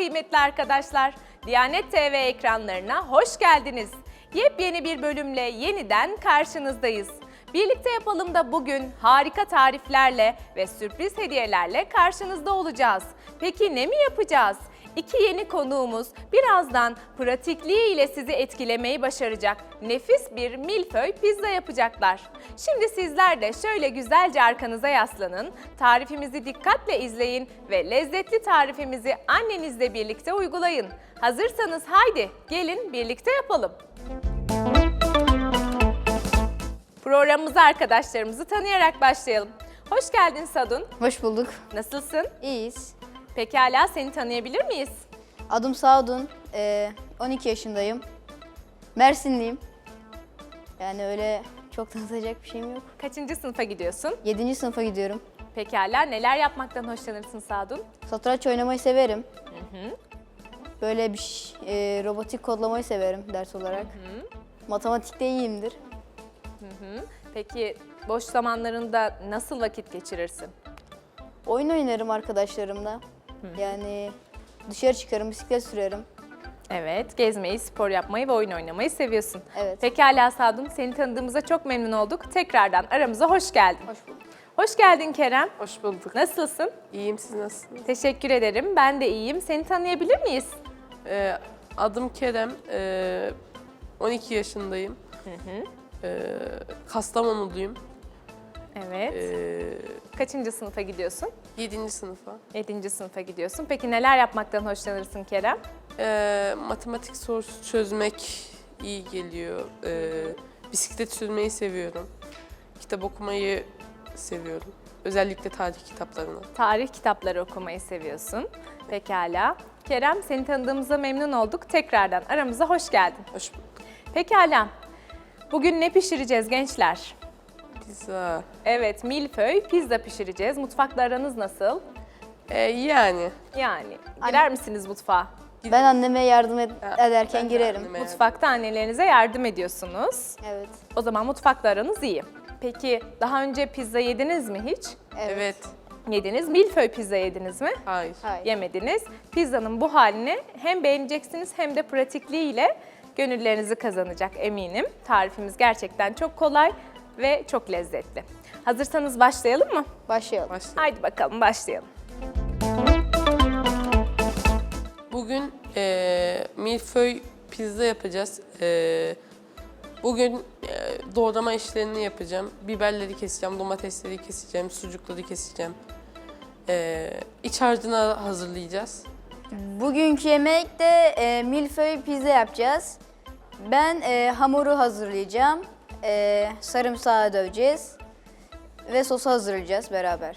Kıymetli arkadaşlar. Diyanet TV ekranlarına hoş geldiniz. Yepyeni bir bölümle yeniden karşınızdayız. Birlikte yapalım da bugün harika tariflerle ve sürpriz hediyelerle karşınızda olacağız. Peki ne mi yapacağız? İki yeni konuğumuz birazdan pratikliği ile sizi etkilemeyi başaracak nefis bir milföy pizza yapacaklar. Şimdi sizler de şöyle güzelce arkanıza yaslanın, tarifimizi dikkatle izleyin ve lezzetli tarifimizi annenizle birlikte uygulayın. Hazırsanız haydi gelin birlikte yapalım. Programımıza arkadaşlarımızı tanıyarak başlayalım. Hoş geldin Sadun. Hoş bulduk. Nasılsın? İyiyiz. Pekala seni tanıyabilir miyiz? Adım Sadun. Ee, 12 yaşındayım. Mersinliyim. Yani öyle çok tanıtacak bir şeyim yok. Kaçıncı sınıfa gidiyorsun? 7. sınıfa gidiyorum. Pekala neler yapmaktan hoşlanırsın Sadun? Satranç oynamayı severim. Böyle bir ş- e, robotik kodlamayı severim ders olarak. Matematikte iyiyimdir. Hı. Peki boş zamanlarında nasıl vakit geçirirsin? Oyun oynarım arkadaşlarımla. Yani dışarı çıkarım, bisiklet sürerim. Evet, gezmeyi, spor yapmayı ve oyun oynamayı seviyorsun. Evet. Pekala Sadun, seni tanıdığımıza çok memnun olduk. Tekrardan aramıza hoş geldin. Hoş bulduk. Hoş geldin Kerem. Hoş bulduk. Nasılsın? İyiyim siz nasılsınız? Teşekkür ederim. Ben de iyiyim. Seni tanıyabilir miyiz? Ee, adım Kerem. Ee, 12 yaşındayım. Ee, Kastamonuluyum. Evet. Ee, Kaçıncı sınıfa gidiyorsun? 7. sınıfa. 7. sınıfa gidiyorsun. Peki neler yapmaktan hoşlanırsın Kerem? Ee, matematik sorusu çözmek iyi geliyor. Ee, bisiklet sürmeyi seviyorum. Kitap okumayı seviyorum. Özellikle tarih kitaplarını. Tarih kitapları okumayı seviyorsun. Pekala. Kerem seni tanıdığımıza memnun olduk. Tekrardan aramıza hoş geldin. Hoş bulduk. Pekala. Bugün ne pişireceğiz gençler? Pizza. Evet, milföy, pizza pişireceğiz. Mutfakla aranız nasıl? Ee, yani. Yani girer misiniz mutfağa? Ben anneme yardım ed- ederken ben de girerim. anneme- Mutfakta annelerinize yardım ediyorsunuz. Evet. O zaman mutfakla aranız iyi. Peki daha önce pizza yediniz mi hiç? Evet. Evet. Yediniz. Milföy pizza yediniz mi? Hayır. Hayır. Yemediniz. Pizzanın bu halini hem beğeneceksiniz hem de pratikliğiyle gönüllerinizi kazanacak eminim. Tarifimiz gerçekten çok kolay ve çok lezzetli. Hazırsanız başlayalım mı? Başlayalım. Başlayalım. Haydi bakalım başlayalım. Bugün eee milföy pizza yapacağız. Eee, bugün eee, doğrama işlerini yapacağım. Biberleri keseceğim, domatesleri keseceğim, sucukları keseceğim. Eee iç harcını hazırlayacağız. Bugünkü yemekte e, milföy pizza yapacağız. Ben e, hamuru hazırlayacağım. E, sarımsağı döveceğiz. Ve sosu hazırlayacağız beraber.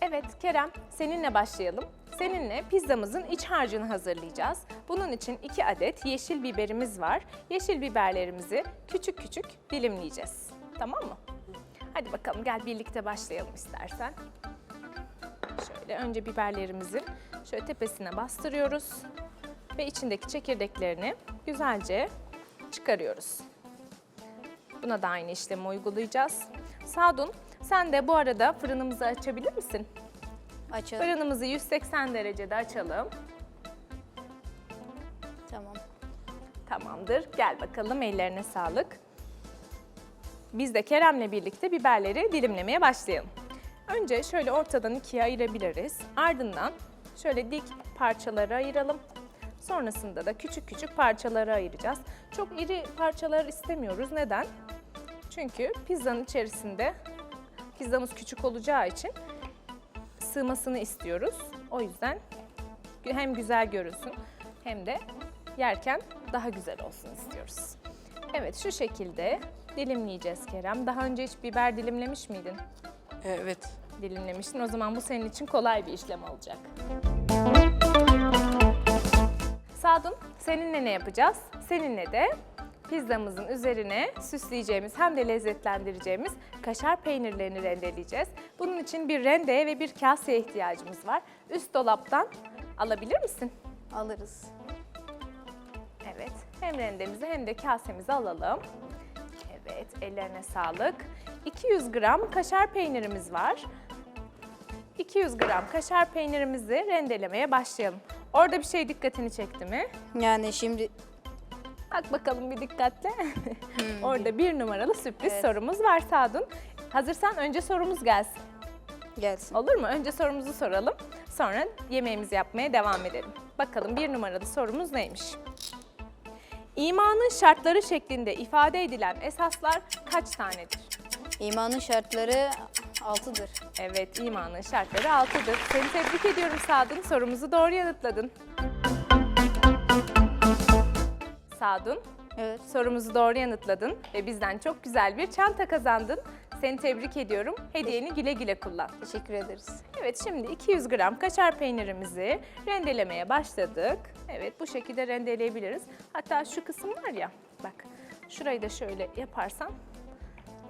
Evet Kerem, seninle başlayalım. Seninle pizzamızın iç harcını hazırlayacağız. Bunun için 2 adet yeşil biberimiz var. Yeşil biberlerimizi küçük küçük dilimleyeceğiz. Tamam mı? Hadi bakalım gel birlikte başlayalım istersen. Şöyle önce biberlerimizin şöyle tepesine bastırıyoruz. Ve içindeki çekirdeklerini güzelce çıkarıyoruz. Buna da aynı işlemi uygulayacağız. Sadun, sen de bu arada fırınımızı açabilir misin? Açalım. Fırınımızı 180 derecede açalım. Tamam. Tamamdır. Gel bakalım ellerine sağlık. Biz de Kerem'le birlikte biberleri dilimlemeye başlayalım. Önce şöyle ortadan ikiye ayırabiliriz. Ardından şöyle dik parçalara ayıralım. Sonrasında da küçük küçük parçalara ayıracağız. Çok iri parçalar istemiyoruz. Neden? Çünkü pizzanın içerisinde pizzamız küçük olacağı için sığmasını istiyoruz. O yüzden hem güzel görünsün hem de yerken daha güzel olsun istiyoruz. Evet şu şekilde dilimleyeceğiz Kerem. Daha önce hiç biber dilimlemiş miydin? Evet. Dilimlemiştin. O zaman bu senin için kolay bir işlem olacak. Sadun, seninle ne yapacağız? Seninle de pizzamızın üzerine süsleyeceğimiz hem de lezzetlendireceğimiz kaşar peynirlerini rendeleyeceğiz. Bunun için bir rendeye ve bir kaseye ihtiyacımız var. Üst dolaptan alabilir misin? Alırız. Evet. Hem rendemizi hem de kasemizi alalım. Evet, ellerine sağlık. 200 gram kaşar peynirimiz var. 200 gram kaşar peynirimizi rendelemeye başlayalım. Orada bir şey dikkatini çekti mi? Yani şimdi Bak bakalım bir dikkatle. Orada bir numaralı sürpriz Evet. sorumuz var Sadun. Hazırsan önce sorumuz gelsin. gelsin. Olur mu? Önce sorumuzu soralım. Sonra yemeğimizi yapmaya devam edelim. Bakalım bir numaralı sorumuz neymiş? İmanın şartları şeklinde ifade edilen esaslar kaç tanedir? İmanın şartları altıdır. Evet, imanın şartları 6'dır. Seni tebrik ediyorum Sadun. Sorumuzu doğru yanıtladın. Sadun, Evet. sorumuzu doğru yanıtladın ve bizden çok güzel bir çanta kazandın. Seni tebrik ediyorum. Hediyeni güle güle kullan. Teşekkür ederiz. Evet şimdi 200 gram kaşar peynirimizi rendelemeye başladık. Evet bu şekilde rendeleyebiliriz. Hatta şu kısım var ya bak şurayı da şöyle yaparsan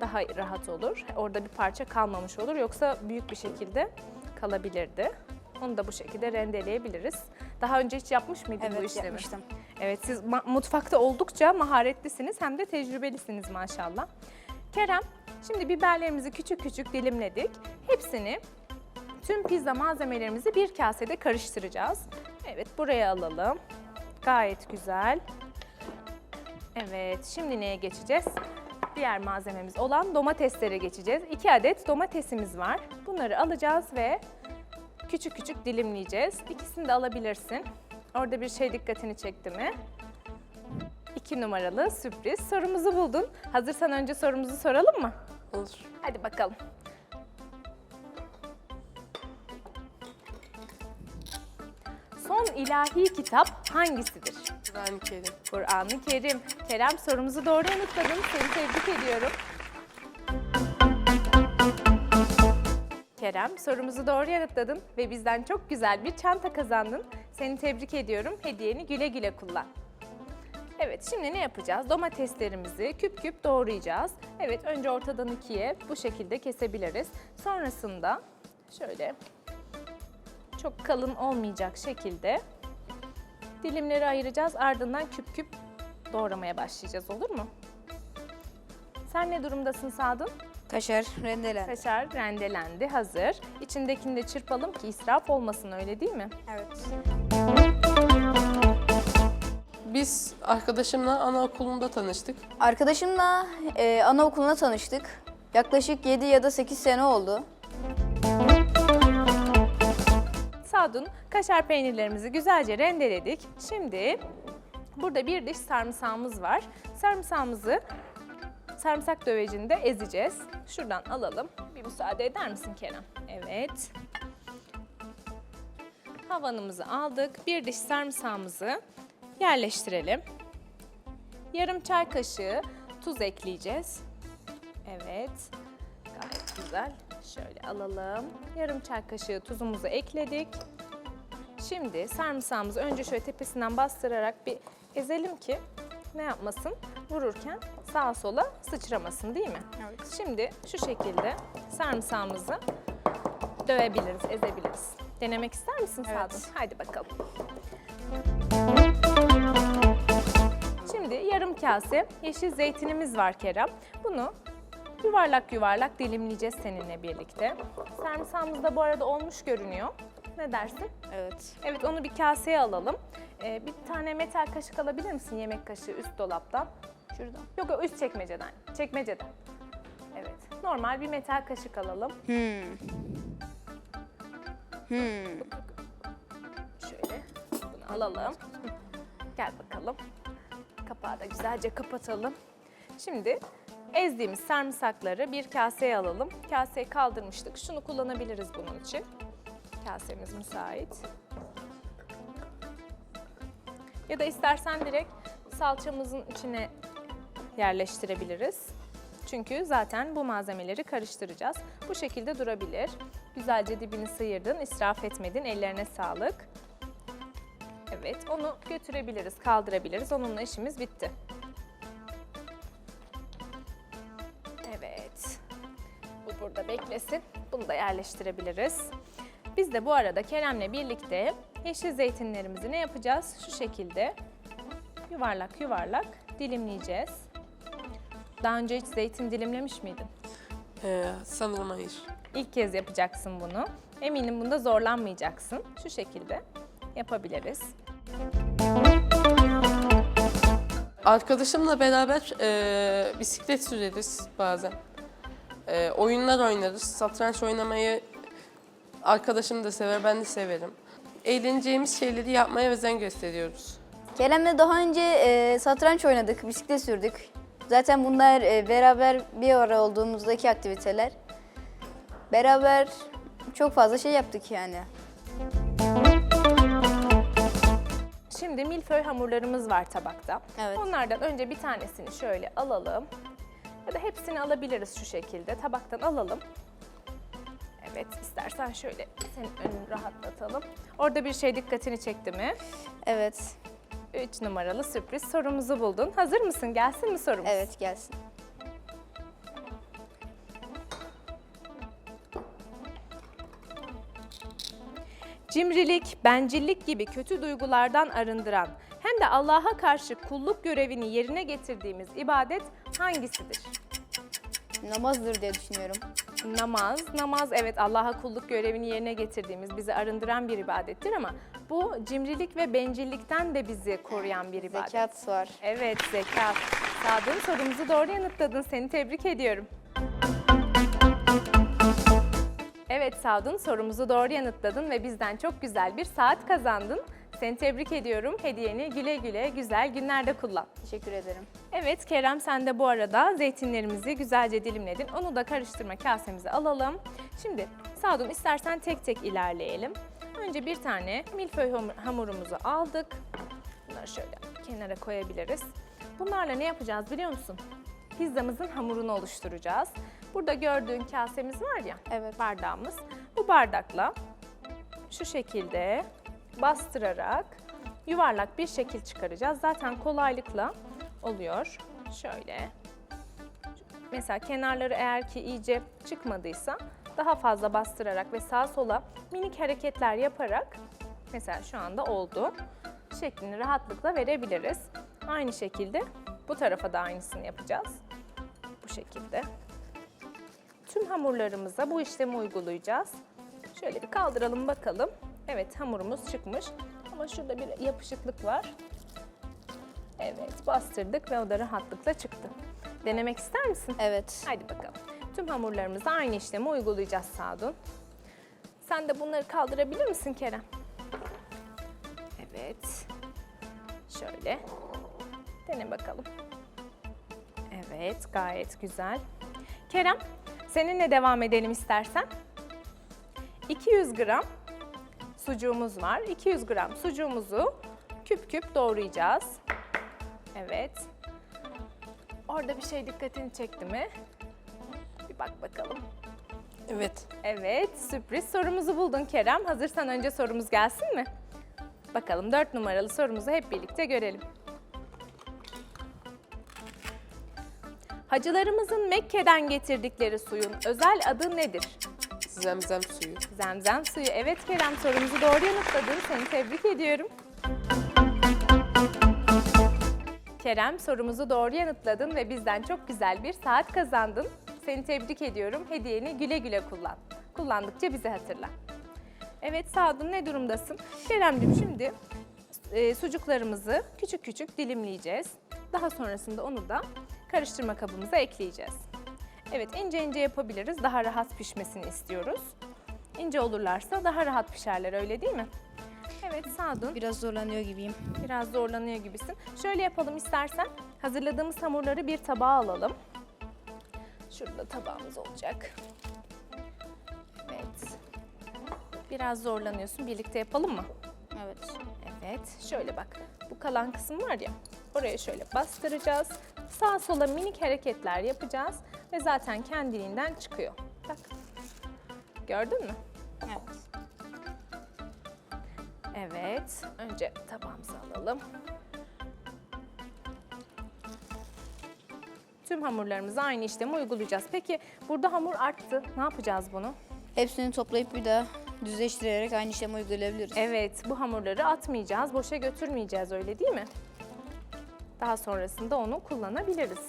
daha rahat olur. Orada bir parça kalmamış olur yoksa büyük bir şekilde kalabilirdi. Onu da bu şekilde rendeleyebiliriz. Daha önce hiç yapmış mıydın bu Evet işlemi? yapmıştım. Evet siz ma- mutfakta oldukça maharetlisiniz hem de tecrübelisiniz maşallah. Kerem, şimdi biberlerimizi küçük küçük dilimledik. Hepsini tüm pizza malzemelerimizi bir kasede karıştıracağız. Evet buraya alalım. Gayet güzel. Evet şimdi neye geçeceğiz? Diğer malzememiz olan domateslere geçeceğiz. 2 adet domatesimiz var. Bunları alacağız ve küçük küçük dilimleyeceğiz. İkisini de alabilirsin. Orada bir şey dikkatini çekti mi? İki numaralı sürpriz sorumuzu buldun. Hazırsan önce sorumuzu soralım mı? Olur. Hadi bakalım. Son ilahi kitap hangisidir? Kur'an-ı Kerim. Kur'an-ı Kerim. Kerem sorumuzu doğru yanıtladın. Seni tebrik ediyorum. Kerem sorumuzu doğru yanıtladın ve bizden çok güzel bir çanta kazandın. Seni tebrik ediyorum. Hediyeni güle güle kullan. Evet şimdi ne yapacağız? Domateslerimizi küp küp doğrayacağız. Evet önce ortadan ikiye bu şekilde kesebiliriz. Sonrasında şöyle çok kalın olmayacak şekilde dilimleri ayıracağız. Ardından küp küp doğramaya başlayacağız olur mu? Sen ne durumdasın Sadun? Kaşar rendelen. Kaşar rendelendi, hazır. İçindekini de çırpalım ki israf olmasın öyle değil mi? Evet. Biz arkadaşımla anaokulunda tanıştık. Arkadaşımla e, anaokuluna tanıştık. Yaklaşık 7 ya da 8 sene oldu. Sadun, kaşar peynirlerimizi güzelce rendeledik. Şimdi burada bir diş sarımsağımız var. Sarımsağımızı sarımsak dövecinde ezeceğiz. Şuradan alalım. Bir müsaade eder misin Kerem? Evet. Havanımızı aldık. Bir diş sarımsağımızı yerleştirelim. Yarım çay kaşığı tuz ekleyeceğiz. Evet. Gayet güzel. Şöyle alalım. Yarım çay kaşığı tuzumuzu ekledik. Şimdi sarımsağımızı önce şöyle tepesinden bastırarak bir ezelim ki ne yapmasın? Vururken sağa sola sıçramasın değil mi? Evet. Şimdi şu şekilde sarımsağımızı dövebiliriz, ezebiliriz. Denemek ister misin Evet. Sadun? Haydi bakalım. Şimdi yarım kase yeşil zeytinimiz var Kerem. Bunu yuvarlak yuvarlak dilimleyeceğiz seninle birlikte. Sarımsağımız da bu arada olmuş görünüyor. Ne dersin? Evet. Evet onu bir kaseye alalım. Ee, bir tane metal kaşık alabilir misin yemek kaşığı üst dolaptan? Şuradan. Yok yok üst çekmeceden. Çekmeceden. Evet. Normal bir metal kaşık alalım. Hmm. Hmm. Şöyle bunu alalım. Gel bakalım. Kapağı da güzelce kapatalım. Şimdi ezdiğimiz sarımsakları bir kaseye alalım. Kaseyi kaldırmıştık. Şunu kullanabiliriz bunun için. Kasemiz müsait. Ya da istersen direkt salçamızın içine yerleştirebiliriz. Çünkü zaten bu malzemeleri karıştıracağız. Bu şekilde durabilir. Güzelce dibini sıyırdın, israf etmedin. Ellerine sağlık. Evet, onu götürebiliriz, kaldırabiliriz. Onunla işimiz bitti. Evet. Bu burada beklesin. Bunu da yerleştirebiliriz. Biz de bu arada Kerem'le birlikte yeşil zeytinlerimizi ne yapacağız? Şu şekilde yuvarlak yuvarlak dilimleyeceğiz. Daha önce hiç zeytin dilimlemiş miydin? Ee, sanırım hayır. İlk kez yapacaksın bunu. Eminim bunda zorlanmayacaksın. Şu şekilde yapabiliriz. Arkadaşımla beraber e, bisiklet süreriz bazen. E, oyunlar oynarız. Satranç oynamayı arkadaşım da sever, ben de severim. Eğleneceğimiz şeyleri yapmaya özen gösteriyoruz. Kerem'le daha önce e, satranç oynadık, bisiklet sürdük. Zaten bunlar e, beraber bir ara olduğumuzdaki aktiviteler. Beraber çok fazla şey yaptık yani. Şimdi milföy hamurlarımız var tabakta. Evet. Onlardan önce bir tanesini şöyle alalım. Ya da hepsini alabiliriz şu şekilde. Tabaktan alalım. Evet, istersen şöyle senin önünü rahatlatalım. Orada bir şey dikkatini çekti mi? Evet, 3 numaralı sürpriz sorumuzu buldun. Hazır mısın? Gelsin mi sorumuz? evet gelsin. Cimrilik, bencillik gibi kötü duygulardan arındıran hem de Allah'a karşı kulluk görevini yerine getirdiğimiz ibadet hangisidir? Namazdır diye düşünüyorum. Namaz, namaz evet Allah'a kulluk görevini yerine getirdiğimiz, bizi arındıran bir ibadettir ama bu cimrilik ve bencillikten de bizi koruyan bir ibadet. Zekat var. Evet, zekat. Sadık sorumuzu doğru yanıtladın. Seni tebrik ediyorum. Evet Sadun sorumuzu doğru yanıtladın ve bizden çok güzel bir saat kazandın. Seni tebrik ediyorum. Hediyeni güle güle güzel günlerde kullan. Teşekkür ederim. Evet Kerem sen de bu arada zeytinlerimizi güzelce dilimledin. Onu da karıştırma kasemize alalım. Şimdi Sadun istersen tek tek ilerleyelim. Önce bir tane milföy hamur- hamurumuzu aldık. Bunları şöyle kenara koyabiliriz. Bunlarla ne yapacağız biliyor musun? Pizzamızın hamurunu oluşturacağız. Burada gördüğün kasemiz var ya, Evet. bardağımız. Bu bardakla şu şekilde bastırarak yuvarlak bir şekil çıkaracağız. Zaten kolaylıkla oluyor. Şöyle. Mesela kenarları eğer ki iyice çıkmadıysa daha fazla bastırarak ve sağa sola minik hareketler yaparak mesela şu anda oldu. Şeklini rahatlıkla verebiliriz. Aynı şekilde bu tarafa da aynısını yapacağız. Bu şekilde. Tüm hamurlarımıza bu işlemi uygulayacağız. Şöyle bir kaldıralım bakalım. Evet hamurumuz çıkmış ama şurada bir yapışıklık var. Evet bastırdık ve o da rahatlıkla çıktı. Denemek ister misin? Evet. Haydi bakalım. Tüm hamurlarımıza aynı işlemi uygulayacağız Sadun. Sen de bunları kaldırabilir misin Kerem? Evet. Şöyle. Dene bakalım. Evet, gayet güzel. Kerem, seninle devam edelim istersen. 200 gram sucuğumuz var. 200 gram sucuğumuzu küp küp doğrayacağız. Evet. Orada bir şey dikkatini çekti mi? Bir bak bakalım. Evet. Evet, sürpriz sorumuzu buldun Kerem. Hazırsan önce sorumuz gelsin mi? Bakalım 4 numaralı sorumuzu hep birlikte görelim. Hacılarımızın Mekke'den getirdikleri suyun özel adı nedir? Zemzem suyu. Zemzem suyu. Evet Kerem sorumuzu doğru yanıtladın. Seni tebrik ediyorum. Kerem sorumuzu doğru yanıtladın ve bizden çok güzel bir saat kazandın. Seni tebrik ediyorum. Hediyeni güle güle kullan. Kullandıkça bizi hatırla. Evet Sadun ne durumdasın? Kerem'cim şimdi e, sucuklarımızı küçük küçük dilimleyeceğiz. Daha sonrasında onu da karıştırma kabımıza ekleyeceğiz. Evet ince ince yapabiliriz. Daha rahat pişmesini istiyoruz. İnce olurlarsa daha rahat pişerler öyle değil mi? Evet Sadun Biraz zorlanıyor gibiyim. biraz zorlanıyor gibisin. Şöyle yapalım istersen. Hazırladığımız hamurları bir tabağa alalım. Şurada tabağımız olacak. Evet. Biraz zorlanıyorsun. Birlikte yapalım mı? Evet. Evet, şöyle bak. Bu kalan kısım var ya, oraya şöyle bastıracağız. Sağa sola minik hareketler yapacağız ve zaten kendiliğinden çıkıyor. Bak. Gördün mü? Evet. Evet, önce tabağımızı alalım. Tüm hamurlarımızı aynı işlemi uygulayacağız. Peki burada hamur arttı. Ne yapacağız bunu? Hepsini toplayıp bir daha düzleştirerek aynı işlemi uygulayabiliriz. Evet, bu hamurları atmayacağız, boşa götürmeyeceğiz öyle değil mi? Daha sonrasında onu kullanabiliriz.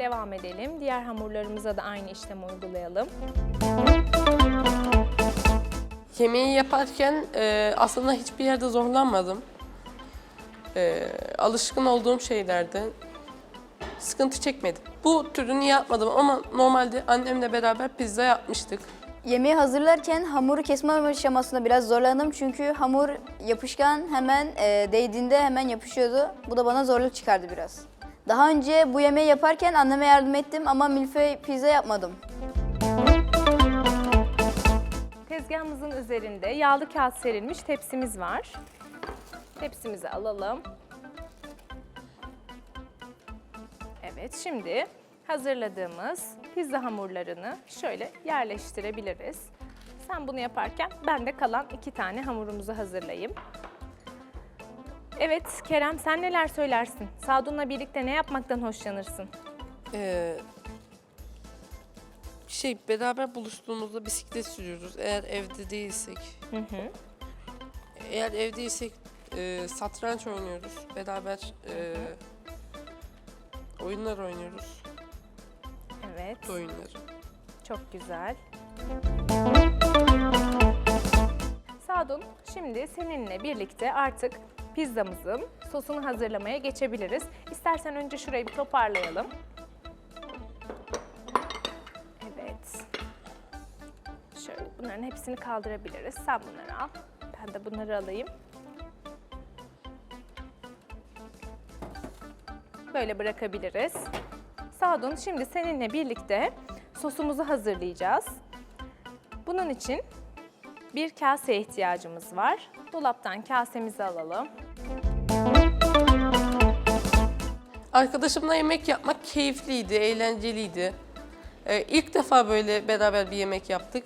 Devam edelim. Diğer hamurlarımıza da aynı işlemi uygulayalım. Yemeği yaparken e, aslında hiçbir yerde zorlanmadım. E, alışkın olduğum şeylerdi. Sıkıntı çekmedim. Bu türünü yapmadım ama normalde annemle beraber pizza yapmıştık. Yemeği hazırlarken hamuru kesme aşamasında biraz zorlandım çünkü hamur yapışkan hemen e, değdiğinde hemen yapışıyordu. Bu da bana zorluk çıkardı biraz. Daha önce bu yemeği yaparken anneme yardım ettim ama milföy pizza yapmadım. Tezgahımızın üzerinde yağlı kağıt serilmiş tepsimiz var. Tepsimizi alalım. Evet, şimdi hazırladığımız pizza hamurlarını şöyle yerleştirebiliriz. Sen bunu yaparken ben de kalan iki tane hamurumuzu hazırlayayım. Evet, Kerem sen neler söylersin? Sadun'la birlikte ne yapmaktan hoşlanırsın? Ee, şey beraber buluştuğumuzda bisiklet sürüyoruz eğer evde değilsek. Hı hı. Eğer evdeysek e, satranç oynuyoruz. Beraber e, oyunlar oynuyoruz. Evet, Oyunları. çok güzel. Sadun, şimdi seninle birlikte artık pizzamızın sosunu hazırlamaya geçebiliriz. İstersen önce şurayı bir toparlayalım. Evet. Şöyle bunların hepsini kaldırabiliriz. Sen bunları al. Ben de bunları alayım. Böyle bırakabiliriz. Sadun, şimdi seninle birlikte sosumuzu hazırlayacağız. Bunun için bir kaseye ihtiyacımız var. Dolaptan kasemizi alalım. Arkadaşımla yemek yapmak keyifliydi, eğlenceliydi. Ee, ilk defa böyle beraber bir yemek yaptık.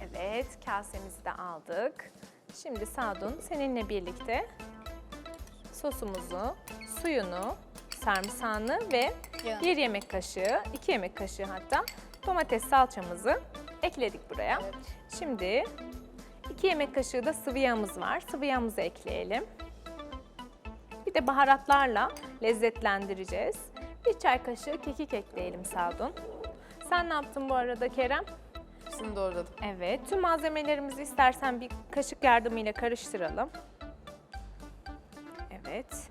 Evet, kasemizi de aldık. Şimdi Sadun seninle birlikte sosumuzu, suyunu, sarımsağını ve Ya. bir yemek kaşığı, iki yemek kaşığı hatta domates salçamızı ekledik buraya. Şimdi iki yemek kaşığı da sıvı yağımız var. Sıvı yağımızı ekleyelim. De baharatlarla lezzetlendireceğiz. Bir çay kaşığı kekik ekleyelim Sadun. Sen ne yaptın bu arada Kerem? Hepsini doğradım. Evet, tüm malzemelerimizi istersen bir kaşık yardımıyla karıştıralım. Evet.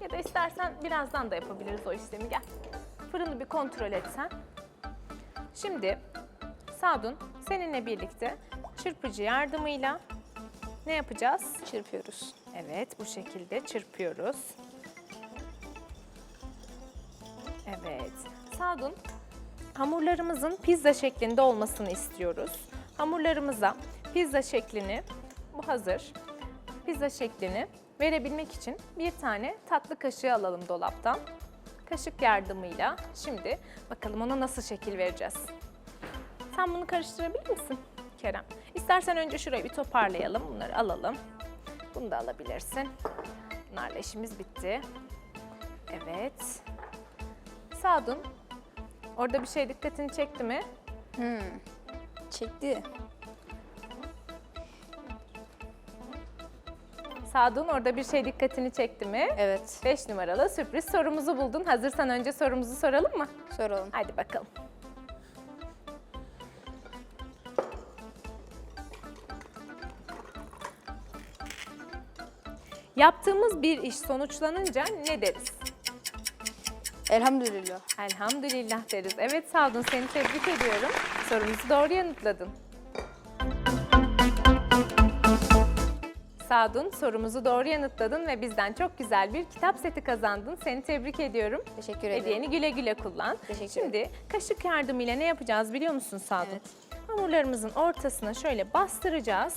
Ya da istersen birazdan da yapabiliriz o işlemi. Gel. Fırını bir kontrol etsen. Şimdi Sadun seninle birlikte çırpıcı yardımıyla ne yapacağız? Çırpıyoruz. Evet, bu şekilde çırpıyoruz. Evet. Sadun, hamurlarımızın pizza şeklinde olmasını istiyoruz. Hamurlarımıza pizza şeklini, bu hazır, pizza şeklini verebilmek için bir tane tatlı kaşığı alalım dolaptan. Kaşık yardımıyla şimdi bakalım ona nasıl şekil vereceğiz. Sen bunu karıştırabilir misin Kerem? İstersen önce şurayı bir toparlayalım, bunları alalım. Bunu da alabilirsin. Bunlarla işimiz bitti. Evet. Sadun, orada bir şey dikkatini çekti mi? Çekti. Sadun, orada bir şey dikkatini çekti mi? Evet. 5 numaralı sürpriz sorumuzu buldun. Hazırsan önce sorumuzu soralım mı? Soralım. Hadi bakalım. Yaptığımız bir iş sonuçlanınca ne deriz? Elhamdülillah. Elhamdülillah deriz. Evet Sadun seni tebrik ediyorum. Sorumuzu doğru yanıtladın. Sadun sorumuzu doğru yanıtladın ve bizden çok güzel bir kitap seti kazandın. Seni tebrik ediyorum. Teşekkür ederim. Hediyeni güle güle kullan. Teşekkür Şimdi kaşık yardımıyla ne yapacağız biliyor musun Sadun? Evet. Hamurlarımızın ortasına şöyle bastıracağız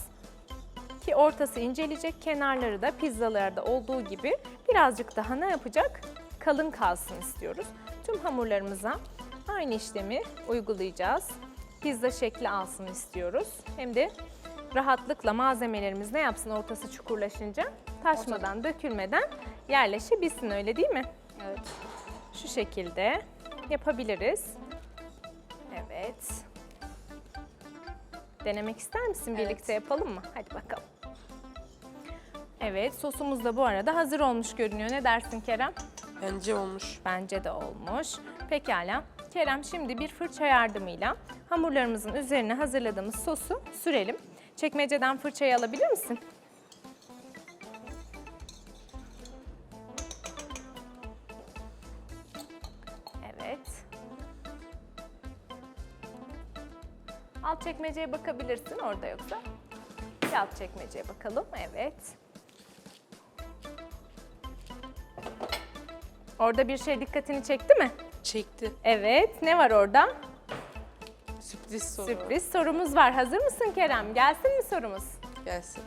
ki ortası inceleyecek, kenarları da pizzalarda olduğu gibi birazcık daha ne yapacak? Kalın kalsın istiyoruz. Tüm hamurlarımıza aynı işlemi uygulayacağız. Pizza şekli alsın istiyoruz. Hem de rahatlıkla malzemelerimiz ne yapsın ortası çukurlaşınca taşmadan, dökülmeden yerleşebilsin öyle değil mi? Evet. Şu şekilde yapabiliriz. Evet. Denemek ister misin? Evet. Birlikte yapalım mı? Hadi bakalım. Evet, sosumuz da bu arada hazır olmuş görünüyor. Ne dersin Kerem? Bence olmuş. Bence de olmuş. Pekala. Kerem şimdi bir fırça yardımıyla hamurlarımızın üzerine hazırladığımız sosu sürelim. Çekmeceden fırçayı alabilir misin? Evet. Alt çekmeceye bakabilirsin orada yoksa. Alt çekmeceye bakalım. Evet. Orada bir şey dikkatini çekti mi? Çekti. Evet. Ne var orada? Sürpriz soru. Sürpriz sorumuz var. Hazır mısın Kerem? Gelsin mi sorumuz? Gelsin.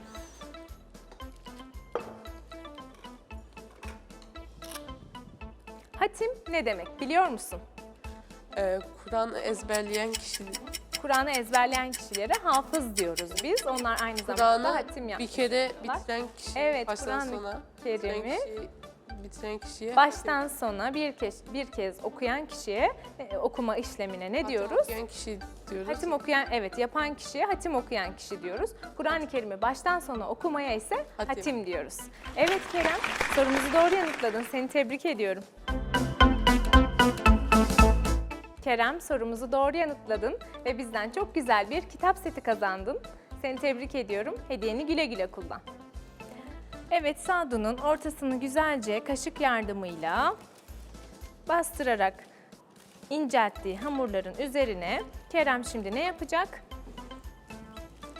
Hatim ne demek biliyor musun? Ee, Kur'an ezberleyen kişi Kur'an'ı ezberleyen kişilere hafız diyoruz biz. Onlar aynı zamanda hatim bir yapmış. kere bitiren kişi Evet, baştan Kur'an-ı sona Kerim'i kişi, bitiren kişiye Baştan sona bir kez bir kez okuyan kişiye e, okuma işlemine ne hatim diyoruz? okuyan kişi diyoruz. Hatim okuyan, evet yapan kişiye hatim okuyan kişi diyoruz. Kur'an-ı Kerim'i baştan sona okumaya ise hatim. Hatim. diyoruz. Evet Kerem, sorumuzu doğru yanıtladın. Seni tebrik ediyorum. Kerem, sorumuzu doğru yanıtladın ve bizden çok güzel bir kitap seti kazandın. Seni tebrik ediyorum. Hediyeni güle güle kullan. Evet, Sadu'nun ortasını güzelce kaşık yardımıyla bastırarak incelttiği hamurların üzerine Kerem şimdi ne yapacak?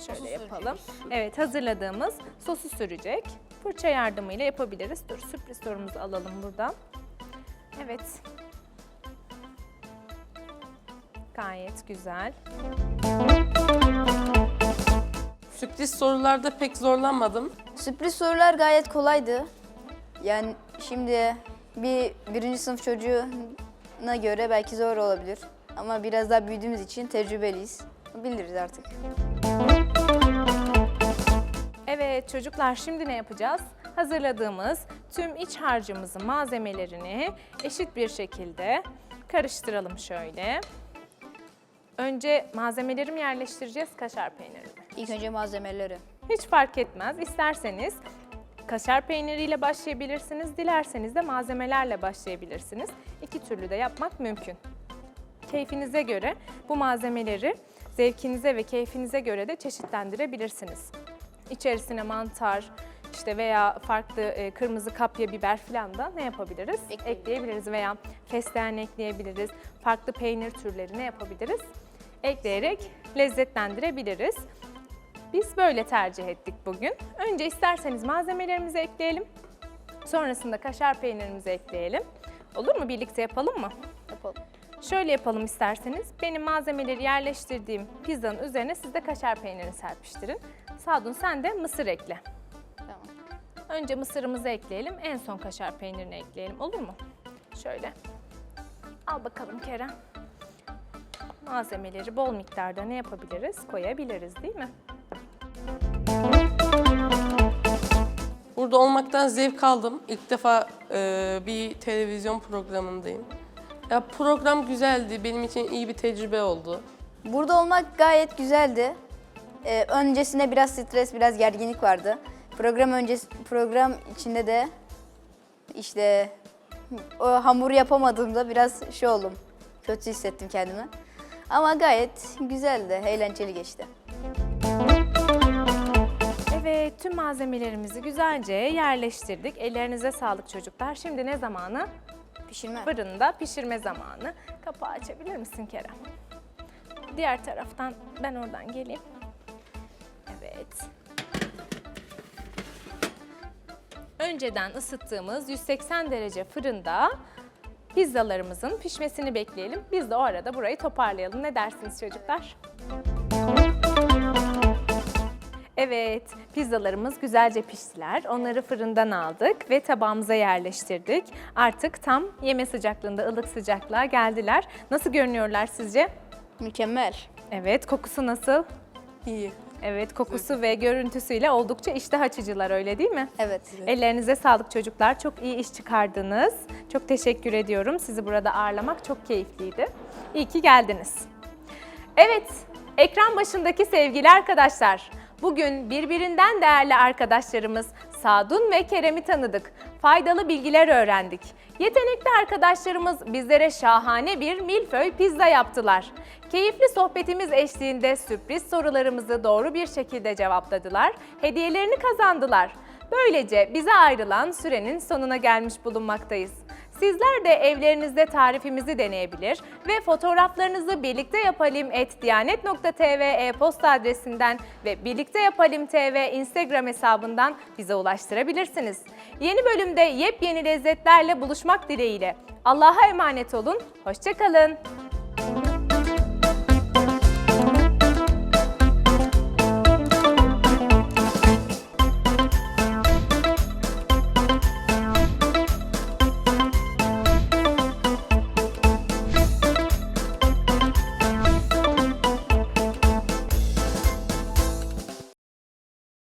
Şöyle yapalım. Evet hazırladığımız sosu sürecek. Fırça yardımıyla yapabiliriz. Dur sürpriz sorumuzu alalım buradan. Evet. Gayet güzel. Sürpriz sorularda pek zorlanmadım. Sürpriz sorular gayet kolaydı. Yani şimdi bir birinci sınıf çocuğuna göre belki zor olabilir. Ama biraz daha büyüdüğümüz için tecrübeliyiz. Biliriz artık. Evet çocuklar şimdi ne yapacağız? Hazırladığımız tüm iç harcımızın malzemelerini eşit bir şekilde karıştıralım şöyle. Önce malzemeleri mi yerleştireceğiz, kaşar peynirini? İlk önce malzemeleri. Hiç fark etmez. İsterseniz kaşar peyniriyle başlayabilirsiniz, dilerseniz de malzemelerle başlayabilirsiniz. İki türlü de yapmak mümkün. Keyfinize göre bu malzemeleri zevkinize ve keyfinize göre de çeşitlendirebilirsiniz. İçerisine mantar, işte veya farklı e, kırmızı kapya biber falan da ne yapabiliriz? Ekleyebiliriz. Ekleyebiliriz veya fesleğen ekleyebiliriz. Farklı peynir türleri ne yapabiliriz? Ekleyerek lezzetlendirebiliriz. Biz böyle tercih ettik bugün. Önce isterseniz malzemelerimizi ekleyelim. Sonrasında kaşar peynirimizi ekleyelim. Olur mu? Birlikte yapalım mı? Yapalım. Şöyle yapalım isterseniz. Benim malzemeleri yerleştirdiğim pizzanın üzerine siz de kaşar peynirini serpiştirin. Sadun sen de mısır ekle. Tamam. Önce mısırımızı ekleyelim, en son kaşar peynirini ekleyelim. Olur mu? Şöyle. Al bakalım Kerem. Malzemeleri bol miktarda ne yapabiliriz? Koyabiliriz değil mi? Burada olmaktan zevk aldım. İlk defa e, bir televizyon programındayım. Ya program güzeldi. Benim için iyi bir tecrübe oldu. Burada olmak gayet güzeldi. Ee, öncesinde biraz stres, biraz gerginlik vardı. Program öncesi program içinde de işte o hamuru yapamadığımda biraz şey oldum. Kötü hissettim kendimi. Ama gayet güzeldi, eğlenceli geçti. Evet, tüm malzemelerimizi güzelce yerleştirdik. Ellerinize sağlık çocuklar. Şimdi ne zamanı? Pişirme. Fırında pişirme zamanı. Kapağı açabilir misin Kerem? Diğer taraftan ben oradan geleyim. Evet. Önceden ısıttığımız 180 derece fırında pizzalarımızın pişmesini bekleyelim. Biz de o arada burayı toparlayalım. Ne dersiniz çocuklar? Evet, pizzalarımız güzelce piştiler. Onları fırından aldık ve tabağımıza yerleştirdik. Artık tam yeme sıcaklığında, ılık sıcaklığa geldiler. Nasıl görünüyorlar sizce? Mükemmel. Evet, kokusu nasıl? İyi. Evet, kokusu ve görüntüsüyle oldukça iştah açıcılar öyle değil mi? Evet. Ellerinize sağlık çocuklar. Çok iyi iş çıkardınız. Çok teşekkür ediyorum. Sizi burada ağırlamak çok keyifliydi. İyi ki geldiniz. Evet, ekran başındaki sevgili arkadaşlar. Bugün birbirinden değerli arkadaşlarımız Sadun ve Kerem'i tanıdık. Faydalı bilgiler öğrendik. Yetenekli arkadaşlarımız bizlere şahane bir milföy pizza yaptılar. Keyifli sohbetimiz eşliğinde sürpriz sorularımızı doğru bir şekilde cevapladılar. Hediyelerini kazandılar. Böylece bize ayrılan sürenin sonuna gelmiş bulunmaktayız. Sizler de evlerinizde tarifimizi deneyebilir ve fotoğraflarınızı birlikte yapalım diyanet.tv e-posta adresinden ve birlikte yapalım tv Instagram hesabından bize ulaştırabilirsiniz. Yeni bölümde yepyeni lezzetlerle buluşmak dileğiyle. Allah'a emanet olun, hoşçakalın.